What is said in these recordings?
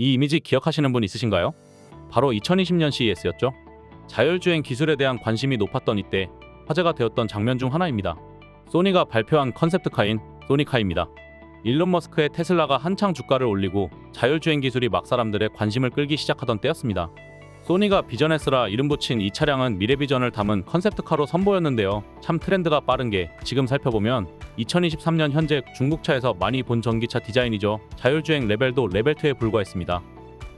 이 이미지 기억하시는 분 있으신가요? 바로 2020년 CES였죠. 자율주행 기술에 대한 관심이 높았던 이때 화제가 되었던 장면 중 하나입니다. 소니가 발표한 컨셉트카인 소니카입니다. 일론 머스크의 테슬라가 한창 주가를 올리고 자율주행 기술이 막 사람들의 관심을 끌기 시작하던 때였습니다. 소니가 비전S라 이름 붙인 이 차량은 미래 비전을 담은 컨셉트카로 선보였는데요. 참 트렌드가 빠른 게 지금 살펴보면 2023년 현재 중국차에서 많이 본 전기차 디자인이죠. 자율주행 레벨도 레벨 2에 불과했습니다.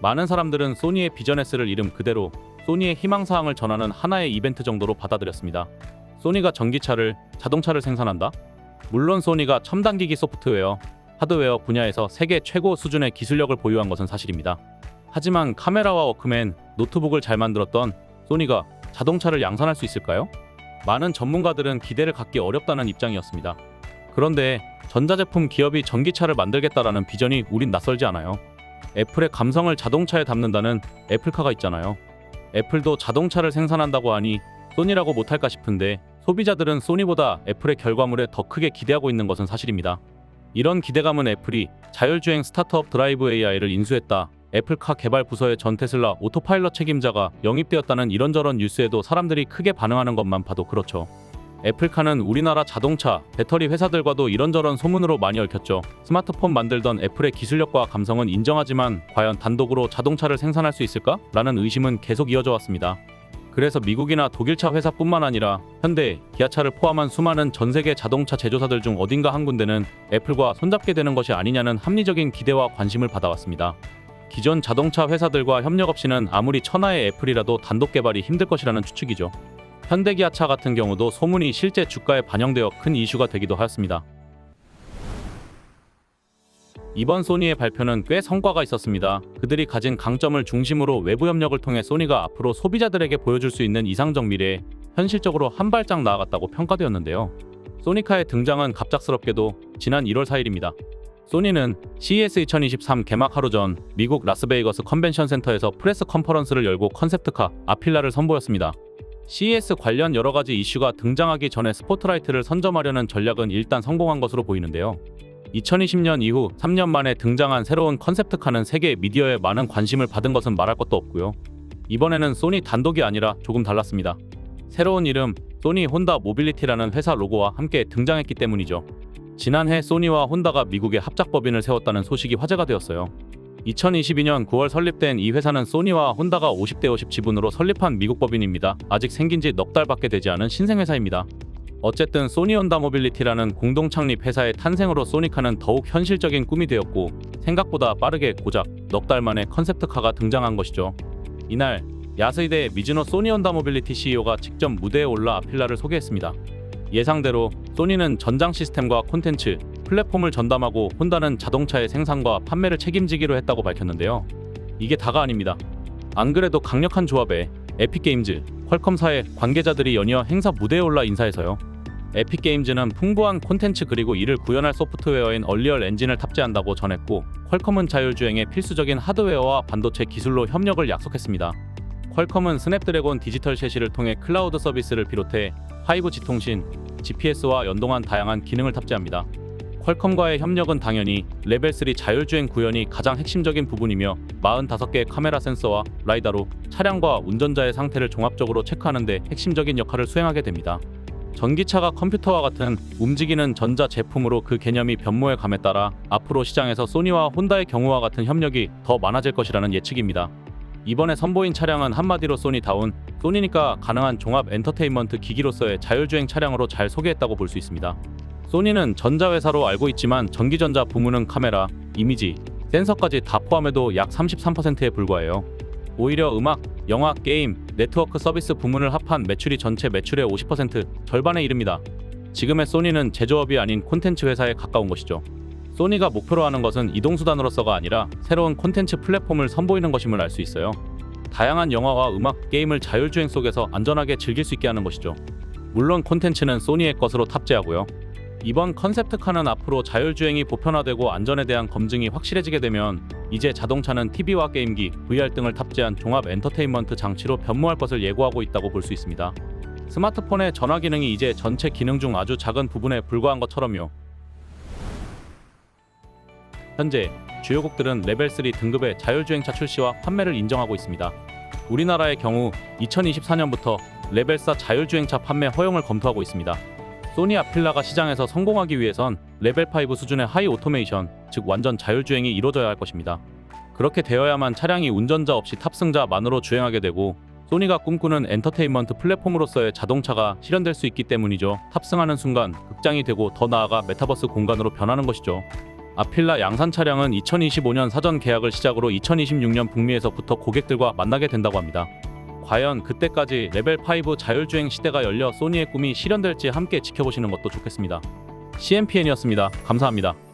많은 사람들은 소니의 비전S를 이름 그대로 소니의 희망사항을 전하는 하나의 이벤트 정도로 받아들였습니다. 소니가 전기차를 자동차를 생산한다? 물론 소니가 첨단 기기 소프트웨어, 하드웨어 분야에서 세계 최고 수준의 기술력을 보유한 것은 사실입니다. 하지만 카메라와 워크맨, 노트북을 잘 만들었던 소니가 자동차를 양산할 수 있을까요? 많은 전문가들은 기대를 갖기 어렵다는 입장이었습니다. 그런데 전자제품 기업이 전기차를 만들겠다라는 비전이 우린 낯설지 않아요. 애플의 감성을 자동차에 담는다는 애플카가 있잖아요. 애플도 자동차를 생산한다고 하니 소니라고 못할까 싶은데 소비자들은 소니보다 애플의 결과물에 더 크게 기대하고 있는 것은 사실입니다. 이런 기대감은 애플이 자율주행 스타트업 드라이브 AI를 인수했다. 애플카 개발 부서의 전 테슬라 오토파일럿 책임자가 영입되었다는 이런저런 뉴스에도 사람들이 크게 반응하는 것만 봐도 그렇죠. 애플카는 우리나라 자동차, 배터리 회사들과도 이런저런 소문으로 많이 얽혔죠. 스마트폰 만들던 애플의 기술력과 감성은 인정하지만 과연 단독으로 자동차를 생산할 수 있을까? 라는 의심은 계속 이어져 왔습니다. 그래서 미국이나 독일차 회사뿐만 아니라 현대, 기아차를 포함한 수많은 전 세계 자동차 제조사들 중 어딘가 한 군데는 애플과 손잡게 되는 것이 아니냐는 합리적인 기대와 관심을 받아왔습니다. 기존 자동차 회사들과 협력 없이는 아무리 천하의 애플이라도 단독 개발이 힘들 것이라는 추측이죠. 현대기아차 같은 경우도 소문이 실제 주가에 반영되어 큰 이슈가 되기도 하였습니다. 이번 소니의 발표는 꽤 성과가 있었습니다. 그들이 가진 강점을 중심으로 외부 협력을 통해 소니가 앞으로 소비자들에게 보여줄 수 있는 이상적 미래에 현실적으로 한 발짝 나아갔다고 평가되었는데요. 소니카의 등장은 갑작스럽게도 지난 1월 4일입니다. 소니는 CES 2023 개막 하루 전 미국 라스베이거스 컨벤션 센터에서 프레스 컨퍼런스를 열고 컨셉트카 아필라를 선보였습니다. CES 관련 여러 가지 이슈가 등장하기 전에 스포트라이트를 선점하려는 전략은 일단 성공한 것으로 보이는데요. 2020년 이후 3년 만에 등장한 새로운 컨셉트카는 세계 미디어에 많은 관심을 받은 것은 말할 것도 없고요. 이번에는 소니 단독이 아니라 조금 달랐습니다. 새로운 이름 소니 혼다 모빌리티라는 회사 로고와 함께 등장했기 때문이죠. 지난해 소니와 혼다가 미국에 합작법인을 세웠다는 소식이 화제가 되었어요. 2022년 9월 설립된 이 회사는 소니와 혼다가 50대 50 지분으로 설립한 미국 법인입니다. 아직 생긴 지 넉 달밖에 되지 않은 신생 회사입니다. 어쨌든 소니 혼다 모빌리티라는 공동 창립 회사의 탄생으로 소니카는 더욱 현실적인 꿈이 되었고 생각보다 빠르게 고작 넉 달 만에 컨셉트카가 등장한 것이죠. 이날 야스이대 미즈노 소니 혼다 모빌리티 CEO가 직접 무대에 올라 아필라를 소개했습니다. 예상대로 소니는 전장 시스템과 콘텐츠, 플랫폼을 전담하고 혼다는 자동차의 생산과 판매를 책임지기로 했다고 밝혔는데요. 이게 다가 아닙니다. 안 그래도 강력한 조합에 에픽게임즈, 퀄컴사의 관계자들이 연이어 행사 무대에 올라 인사해서요. 에픽게임즈는 풍부한 콘텐츠 그리고 이를 구현할 소프트웨어인 얼리얼 엔진을 탑재한다고 전했고 퀄컴은 자율주행의 필수적인 하드웨어와 반도체 기술로 협력을 약속했습니다. 퀄컴은 스냅드래곤 디지털 셰시를 통해 클라우드 서비스를 비롯해 5G 통신, GPS와 연동한 다양한 기능을 탑재합니다. 퀄컴과의 협력은 당연히 레벨 3 자율주행 구현이 가장 핵심적인 부분이며 45개의 카메라 센서와 라이다로 차량과 운전자의 상태를 종합적으로 체크하는 데 핵심적인 역할을 수행하게 됩니다. 전기차가 컴퓨터와 같은 움직이는 전자 제품으로 그 개념이 변모해 감에 따라 앞으로 시장에서 소니와 혼다의 경우와 같은 협력이 더 많아질 것이라는 예측입니다. 이번에 선보인 차량은 한마디로 소니다운 소니니까 가능한 종합 엔터테인먼트 기기로서의 자율주행 차량으로 잘 소개했다고 볼 수 있습니다. 소니는 전자회사로 알고 있지만 전기전자 부문은 카메라, 이미지, 센서까지 다 포함해도 약 33%에 불과해요. 오히려 음악, 영화, 게임, 네트워크 서비스 부문을 합한 매출이 전체 매출의 50% 절반에 이릅니다. 지금의 소니는 제조업이 아닌 콘텐츠 회사에 가까운 것이죠. 소니가 목표로 하는 것은 이동수단으로서가 아니라 새로운 콘텐츠 플랫폼을 선보이는 것임을 알 수 있어요. 다양한 영화와 음악, 게임을 자율주행 속에서 안전하게 즐길 수 있게 하는 것이죠. 물론 콘텐츠는 소니의 것으로 탑재하고요. 이번 컨셉트카는 앞으로 자율주행이 보편화되고 안전에 대한 검증이 확실해지게 되면 이제 자동차는 TV와 게임기, VR 등을 탑재한 종합 엔터테인먼트 장치로 변모할 것을 예고하고 있다고 볼 수 있습니다. 스마트폰의 전화 기능이 이제 전체 기능 중 아주 작은 부분에 불과한 것처럼요. 현재 주요국들은 레벨 3 등급의 자율주행차 출시와 판매를 인정하고 있습니다. 우리나라의 경우 2024년부터 레벨 4 자율주행차 판매 허용을 검토하고 있습니다. 소니 아필라가 시장에서 성공하기 위해선 레벨 5 수준의 하이 오토메이션, 즉 완전 자율주행이 이루어져야 할 것입니다. 그렇게 되어야만 차량이 운전자 없이 탑승자만으로 주행하게 되고 소니가 꿈꾸는 엔터테인먼트 플랫폼으로서의 자동차가 실현될 수 있기 때문이죠. 탑승하는 순간 극장이 되고 더 나아가 메타버스 공간으로 변하는 것이죠. 아필라 양산 차량은 2025년 사전 계약을 시작으로 2026년 북미에서부터 고객들과 만나게 된다고 합니다. 과연 그때까지 레벨 5 자율주행 시대가 열려 소니의 꿈이 실현될지 함께 지켜보시는 것도 좋겠습니다. CMPN이었습니다. 감사합니다.